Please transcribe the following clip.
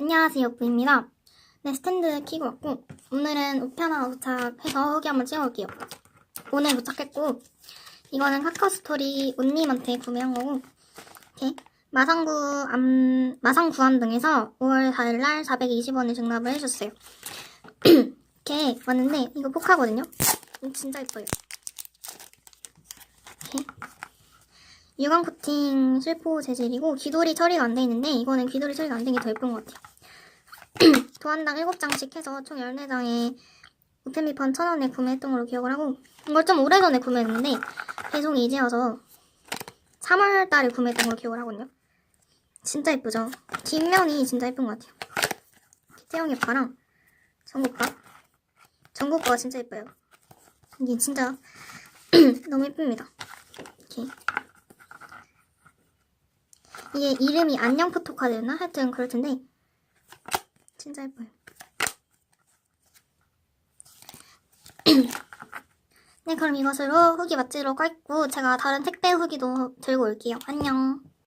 안녕하세요, 부입니다. 네, 스탠드 키고 왔고, 오늘은 우편하나 도착해서 후기 한번 찍어볼게요. 오늘 도착했고, 이거는 카카오스토리 온님한테 구매한 거고, 이렇게 마상구, 암, 마상구암 등에서 5월 4일날 420원을 증납을 해줬어요. 이렇게 왔는데, 이거 포카거든요? 진짜 예뻐요. 이렇게. 유광 코팅 실포 재질이고 귀돌이 처리가 안 돼 있는데 이거는 귀돌이 처리가 안 된 게 더 예쁜 것 같아요. 도안당 7장씩 해서 총 14장에 우편비판 1,000원에 구매했던 걸로 기억을 하고 이걸 좀 오래전에 구매했는데 배송이 이제 와서 3월 달에 구매했던 걸로 기억을 하거든요. 진짜 예쁘죠? 뒷면이 진짜 예쁜 것 같아요. 정국 오빠 정국 오빠가 진짜 예뻐요. 이게 진짜 너무 예쁩니다. 이렇게 이게 이름이 안녕 포토카드였나? 하여튼 그럴 텐데 진짜 예뻐요. 네, 그럼 이것으로 후기 맛지로 깔고 제가 다른 택배 후기도 들고 올게요. 안녕.